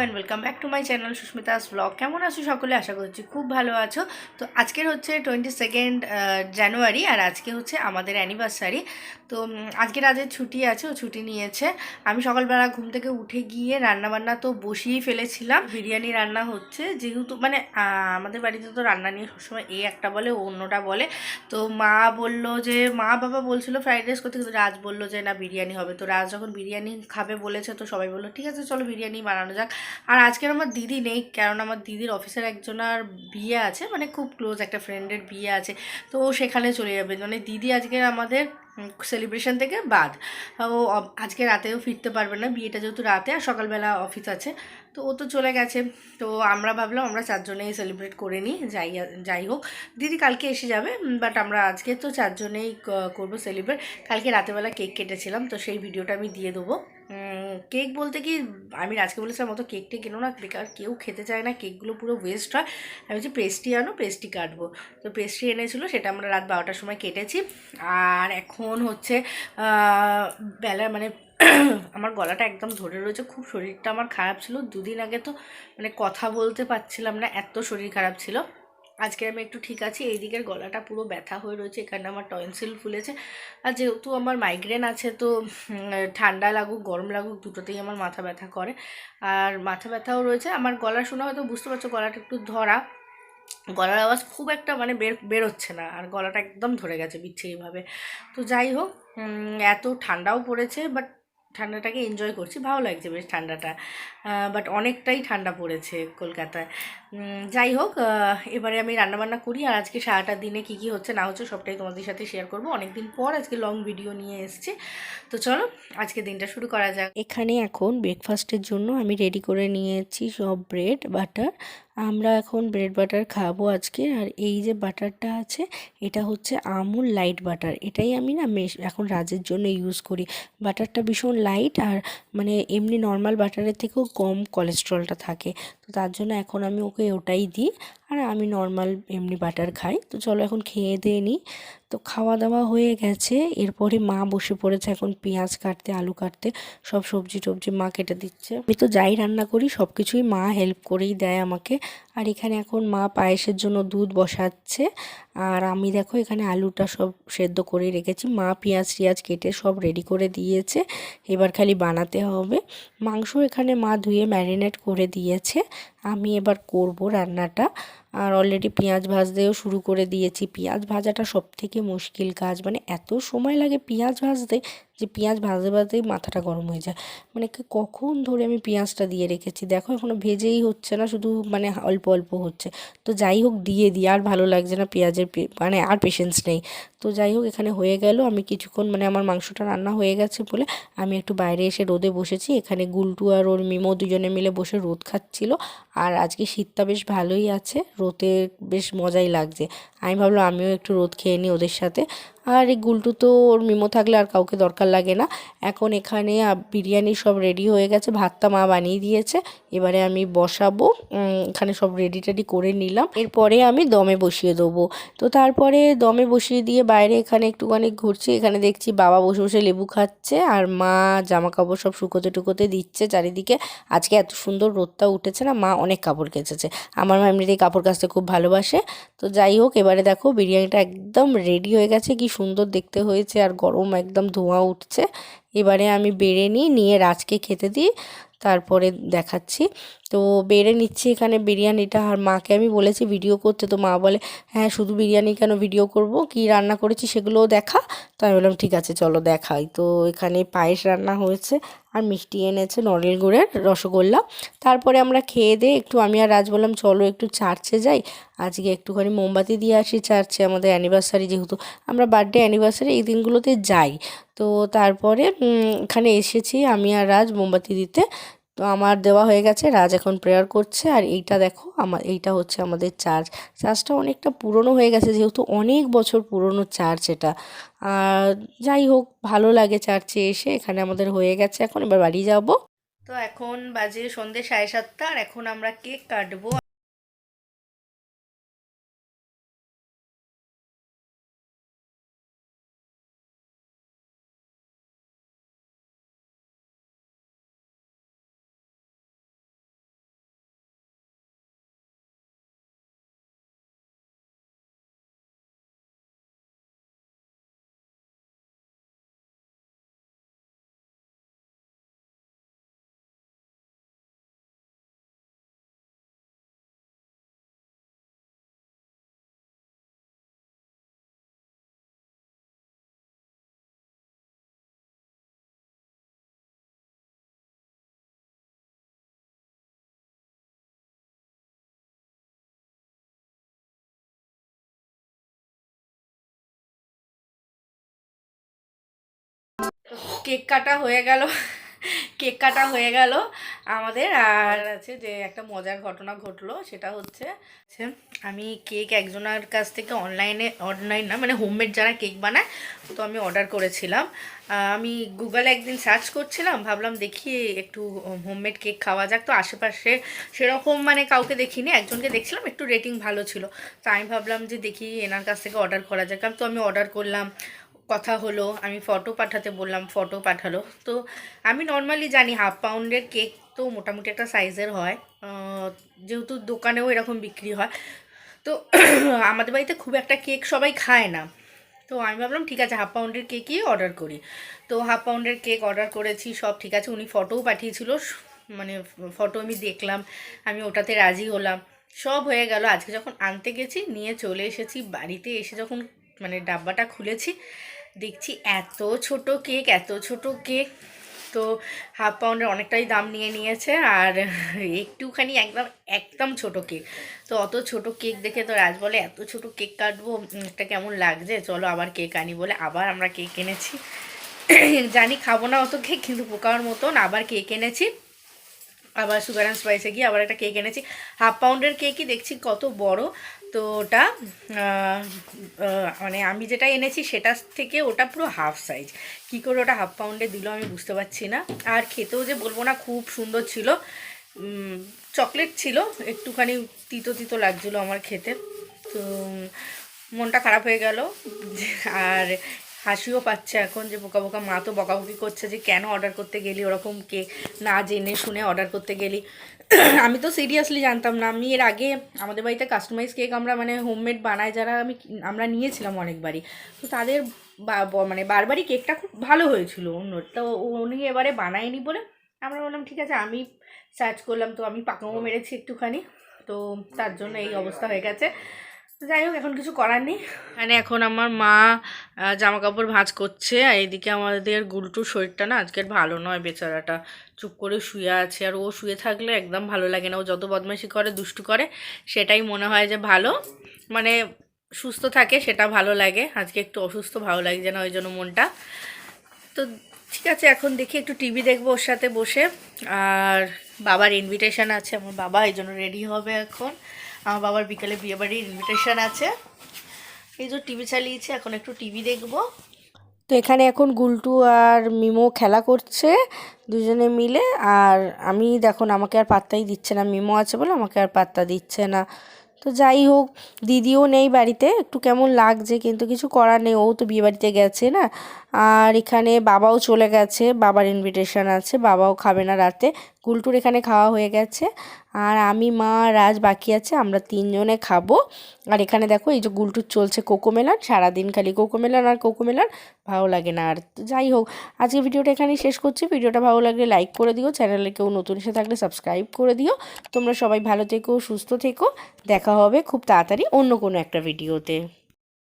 And welcome back to my channel Susmita's blog কেমন আছো সকলে? আশা করছি খুব ভালো আছো। তো আজকের হচ্ছে টোয়েন্টি সেকেন্ড জানুয়ারি আর আজকে হচ্ছে আমাদের অ্যানিভার্সারি তো আজকে রাজের ছুটি আছে, ও ছুটি নিয়েছে। আমি সকালবেলা ঘুম থেকে উঠে গিয়ে রান্নাবান্না তো বসিয়েই ফেলেছিলাম। বিরিয়ানি রান্না হচ্ছে, যেহেতু মানে আমাদের বাড়িতে তো রান্না নিয়ে সবসময় এ একটা বলে অন্যটা বলে। তো মা বলল যে, মা বাবা বলছিল ফ্রাইড রাইস করতে, কিন্তু রাজ বলল যে, না, বিরিয়ানি হবে। তো রাজ যখন বিরিয়ানি খাবে বলেছে, তো সবাই বলল, ঠিক আছে, চলো বিরিয়ানি বানানো যাক। আর আজকের আমার দিদি নেই, কারণ আমার দিদির অফিসের একজনার বিয়ে আছে মানে খুব ক্লোজ একটা ফ্রেন্ডের বিয়ে আছে। তো ও সেখানে চলে যাবে। মানে দিদি আজকে আমাদের সেলিব্রেশন থেকে বাদ। ও আজকে রাতেও ফিরতে পারবে না, বিয়েটা যেহেতু রাতে, আর সকালবেলা অফিস আছে। তো ও তো চলে গেছে। তো আমরা ভাবলাম আমরা চারজনেই সেলিব্রেট করে নিই, যাই যাই হোক। দিদি কালকে এসে যাবে বাট আমরা আজকে তো চারজনেই করব সেলিব্রেট কালকে রাতেবেলা কেক কেটেছিলাম, তো সেই ভিডিওটা আমি দিয়ে দেবো। কেক বলতে কি, আমি রাজকে বলেছিলাম, অত কেকটা কেনো না, বেকার কেউ খেতে চায় না কেকগুলো পুরো ওয়েস্ট হয়। আমি বলছি, পেস্ট্রি আনো, পেস্ট্রি কাটবো। তো পেস্ট্রি এনেছিল, সেটা আমরা রাত বারোটার সময় কেটেছি। আর এখন হচ্ছে বেলা মানে আমার গলাটা একদম ধরে রয়েছে, খুব শরীরটা আমার খারাপ ছিল। দুদিন আগে তো মানে কথা বলতে পারছিলাম না, এত শরীর খারাপ ছিল। আজকে আমি একটু ঠিক আছি এই দিকের গলাটা পুরো ব্যথা হয়ে রয়েছে, এখানে আমার টনসিল ফুলেছে। আর যেহেতু আমার মাইগ্রেন আছে তো ঠান্ডা লাগুক, গরম লাগুক, দুটোতেই আমার মাথা ব্যথা করে। আর মাথা ব্যথাও রয়েছে, আমার গলা শোনা হয়তো বুঝতে পারছ, গলাটা একটু ধরা। গলার আওয়াজ খুব একটা মানে বের, বেরোচ্ছে না, আর গলাটা একদম ধরে গেছে বিচ্ছিরিভাবে। তো যাই হোক এত ঠান্ডাও পড়েছে বাট ঠান্ডাটাকে এনজয় করছি, ভালো লাগছে বেশ ঠান্ডাটা। বাট অনেকটাই ঠান্ডা পড়েছে কলকাতায়। যাই হোক এবারে আমি রান্নাবান্না করি আর আজকে সারাটা দিনে কী কী হচ্ছে না হচ্ছে সবটাই তোমাদের সাথে শেয়ার করব। অনেকদিন পর আজকে লং ভিডিও নিয়ে এসেছি। তো চলো, আজকে দিনটা শুরু করা যাক। এখানে এখন ব্রেকফাস্টের জন্য আমি রেডি করে নিয়েছি সব ব্রেড বাটার আমরা এখন ব্রেড বাটার খাব আজকে। আর এই যে বাটারটা আছে, এটা হচ্ছে আমুল লাইট বাটার এটাই আমি না এখন রাজের জন্য ইউজ করি। বাটারটা ভীষণ লাইট আর মানে এমনি নর্মাল বাটারের থেকেও কম কোলেস্ট্রলটা থাকে। তো তার জন্য এখন আমি ওকে ওটাই দিই। আর আমি নর্মাল এমনি বাটার খাই। তো চলো এখন খেয়ে দিয়ে নিই তো খাওয়া দাওয়া হয়ে গেছে। এরপরে মা বসে পড়েছে এখন পেঁয়াজ কাটতে, আলু কাটতে, সব সবজি টবজি মা কেটে দিচ্ছে। আমি তো যাই রান্না করি সব কিছুই মা হেল্প করেই দেয় আমাকে। আর এখানে এখন মা পায়েসের জন্য দুধ বসাচ্ছে। আর আমি দেখো এখানে আলুটা সব সেদ্ধ করে রেখেছি। মা পেঁয়াজ টিয়াজ কেটে সব রেডি করে দিয়েছে। এবার খালি বানাতে হবে। মাংস এখানে মা ধুয়ে ম্যারিনেট করে দিয়েছে। আমি এবার করব রান্নাটা। আর অলরেডি পেঁয়াজ ভাজতেও শুরু করে দিয়েছি। পেঁয়াজ ভাজাটা সব থেকে মুশকিল কাজ। মানে এত সময় লাগে পেঁয়াজ ভাজতে যে পেঁয়াজ ভাজতে ভাজতেই মাথাটা গরম হয়ে যায়। মানে কখন ধরে আমি পেঁয়াজটা দিয়ে রেখেছি? দেখো এখনও ভেজেই হচ্ছে না, শুধু মানে অল্প অল্প হচ্ছে। তো যাই হোক দিয়ে দিই, আর ভালো লাগছে না পেঁয়াজের মানে আর পেশেন্স নেই। তো যাই হোক এখানে হয়ে গেল। আমি কিছুক্ষণ মানে আমার মাংসটা রান্না হয়ে গেছে বলে আমি একটু বাইরে এসে রোদে বসেছি। এখানে গুলটু আর ওর মিমো দুজনে মিলে বসে রোদ খাচ্ছিল। আর আজকে শীতটা বেশ ভালোই আছে। রোদে বেশ মজাই লাগছে। আমি ভাবলাম আমিও একটু রোদ খেয়ে নিই ওদের সাথে। আর এই গুলটু তো ওর মিমো থাকলে আর কাউকে দরকার লাগে না। এখন এখানে বিরিয়ানি সব রেডি হয়ে গেছে, ভাতটা মা বানিয়ে দিয়েছে। এবারে আমি বসাবো এখানে সব রেডি টেডি করে নিলাম। এরপরে আমি দমে বসিয়ে দেবো। তো তারপরে দমে বসিয়ে দিয়ে বাইরে এখানে একটুখানি ঘুরছি। এখানে দেখছি বাবা বসে বসে লেবু খাচ্ছে, আর মা জামা কাপড় সব শুকোতে টুকোতে দিচ্ছে। চারিদিকে আজকে এত সুন্দর রোদটা উঠেছে না, মা অনেক কাপড় কেচেছে। আমার মা এমনিতেই কাপড় কাচতে খুব ভালোবাসে। তো যাই হোক, এবারে দেখো বিরিয়ানিটা একদম রেডি হয়ে গেছে। কি সুন্দর দেখতে হয়েছে আর গরম একদম ধোঁয়া উঠছে। এবারে আমি বেড়ে নিই, নিয়ে রাজকে খেতে দিই, তারপরে দেখাচ্ছি। তো বেড়ে নিচ্ছি এখানে বিরিয়ানিটা, আর মাকে আমি বলেছি ভিডিও করতে, তো মা বলে হ্যাঁ শুধু বিরিয়ানি কেন ভিডিও করব? কি রান্না করেছি সেগুলোও দেখা। তো আমি বললাম, ঠিক আছে, চলো দেখাই। তো এখানে পায়েস রান্না হয়েছে, আর মিষ্টি এনেছে নরেল গুড়ের রসগোল্লা। তারপরে আমরা খেয়ে দিয়ে একটু, আমি আর রাজ বললাম, চলো একটু চার্চে যাই। আজকে একটুখানি মোমবাতি দিয়ে আসি চার্চে, আমাদের অ্যানিভার্সারি যেহেতু, আমরা বার্থডে অ্যানিভার্সারি এই দিনগুলোতে যাই। তো তারপরে এখানে এসেছি আমি আর রাজ মোমবাতি দিতে। তো আমার দেওয়া হয়ে গেছে, রাজ এখন প্রেয়ার করছে। আর এইটা দেখো আমার এইটা হচ্ছে আমাদের চার্চ চার্চটা অনেকটা পুরনো হয়ে গেছে, যেহেতু অনেক বছর পুরনো চার্চ এটা। আর যাই হোক, ভালো লাগে চার্চে এসে, এখানে আমাদের হয়ে গেছে। এখন এবার বাড়ি যাব। তো এখন বাজে সন্ধ্যে সাড়ে সাতটা, আর এখন আমরা কেক কাটবো। কেক কাটা হয়ে গেল। কেক কাটা হয়ে গেল আমাদের। আর আছে যে একটা মজার ঘটনা ঘটলো, সেটা হচ্ছে আমি কেক একজনের কাছ থেকে অনলাইনে, অনলাইন না মানে হোমমেড যারা কেক বানায়, তো আমি অর্ডার করেছিলাম। আমি গুগলে একদিন সার্চ করছিলাম, ভাবলাম দেখি একটু হোমমেড কেক খাওয়া যাক। তো আশেপাশে সেরকম মানে কাউকে দেখিনি, একজনকে দেখছিলাম, একটু রেটিং ভালো ছিল। তো আমি ভাবলাম যে দেখি এনার কাছ থেকে অর্ডার করা যাক। তো আমি অর্ডার করলাম। কথা হলো, আমি ফটো পাঠাতে বললাম ফটো পাঠালো। তো আমি নর্মালি জানি হাফ পাউন্ডের কেক তো মোটামুটি একটা সাইজের হয়। যেহেতু দোকানেও এরকম বিক্রি হয়। তো আমাদের বাড়িতে খুব একটা কেক সবাই খায় না। তো আমি ভাবলাম, ঠিক আছে হাফ পাউন্ডের কেকই অর্ডার করি। তো হাফ পাউন্ডের কেক অর্ডার করেছি, সব ঠিক আছে। উনি ফটোও পাঠিয়েছিল মানে ফটো আমি দেখলাম, আমি ওটাতে রাজি হলাম। সব হয়ে গেল। আজকে যখন আনতে গেছি, নিয়ে চলে এসেছি। বাড়িতে এসে যখন মানে ডাব্বাটা খুলেছি দেখছি এত ছোট কেক, এত ছোট কেক। তো হাফ পাউন্ডের অনেকটাই দাম নিয়ে নিয়েছে আর একটুখানি একদম একদম ছোট কেক। তো অত ছোট কেক দেখে তো রাজ বলে, এত ছোট কেক কাটবো একটা কেমন লাগছে? চলো আবার কেক আনি বলে আবার আমরা কেক এনেছি। জানি খাব না অত কেক, কিন্তু পোকার মতন আবার কেক এনেছি। আবার সুগার অ্যান্ড স্পাইসে গিয়ে আবার একটা কেক এনেছি। হাফ পাউন্ডের কেকই দেখছি কত বড়। তো ওটা মানে আমি যেটা এনেছি সেটা থেকে ওটা পুরো হাফ সাইজ কি করে ওটা হাফ পাউন্ডে দিল আমি বুঝতে পারছি না। আর খেতেও যে বলব না, খুব সুন্দর ছিল। চকলেট ছিল, একটুখানি তিতো তিতো লাগছিল আমার খেতে। তো, মনটা খারাপ হয়ে গেল। আর হাসিও পাচ্ছে এখন যে বোকা বোকা মা তো বকাবকি করছে যে কেন অর্ডার করতে গেলি ওরকম কে? না জেনে শুনে অর্ডার করতে গেলি। আমি তো সিরিয়াসলি জানতাম না। আমি এর আগে আমাদের বাড়িতে কাস্টমাইজ কেক আমরা মানে হোমমেড বানাই যারা আমি আমরা নিয়েছিলাম অনেকবারই। তো তাদের মানে বারবারই কেকটা খুব ভালো হয়েছিল। অন্য তো উনি এবারে বানায়নি বলে আমরা বললাম, ঠিক আছে, আমি সার্চ করলাম। তো আমি পাকামো মেরেছি একটুখানি। তো তার জন্য এই অবস্থা হয়ে গেছে। যাই হোক, এখন কিছু করার নেই। মানে এখন আমার মা জামা কাপড় ভাঁজ করছে, আর এদিকে আমাদের গুলটুর শরীরটা না আজকের ভালো নয় বেচারাটা। চুপ করে শুয়ে আছে, আর ও শুয়ে থাকলে একদম ভালো লাগে না। ও যত বদমাইশি করে, দুষ্টু করে, সেটাই মনে হয় যে ভালো। মানে সুস্থ থাকে, সেটা ভালো লাগে। আজকে একটু অসুস্থ, ভালো লাগছে না ওই জন্য মনটা। তো ঠিক আছে, এখন দেখি একটু টিভি দেখব ওর সাথে বসে। আর বাবার ইনভিটেশন আছে, আমার বাবা এই জন্য রেডি হবে এখন। আমার বাবার বিকেলে বিয়েবাড়ির ইনভিটেশন আছে। এই যে টিভি চালিয়েছি, এখন একটু টিভি দেখব। তো এখানে এখন গুলটু আর মিমো খেলা করছে, দুজনে মিলে। আর আমি, দেখুন, আমাকে আর পাত্তাই দিচ্ছে না। মিমো আছে বলে আমাকে আর পাত্তা দিচ্ছে না। তো যাই হোক, দিদিও নেই বাড়িতে। একটু কেমন লাগছে, কিন্তু কিছু করার নেই। ও তো বিয়ে বাড়িতে গেছে না। আর এখানে বাবাও চলে গেছে, বাবার ইনভিটেশন আছে, বাবাও খাবে না রাতে। গুলটুর এখানে খাওয়া হয়ে গেছে। আর আমি, মা, রাজ বাকি আছে, আমরা তিনজনে খাব। আর এখানে দেখো, এই যে গুলটুর চলছে কোকো কোকোমেলান সারাদিন খালি কোকো কোকোমেলান আর কোকো কোকোমেলান ভালো লাগে না। আর যাই হোক, আজকে ভিডিওটা এখানেই শেষ করছি। ভিডিওটা ভালো লাগলে লাইক করে দিও চ্যানেলে কেউ নতুন এসে থাকলে সাবস্ক্রাইব করে দিও। তোমরা সবাই ভালো থেকো, সুস্থ থেকো, দেখা হবে খুব তাড়াতাড়ি অন্য কোনো একটা ভিডিওতে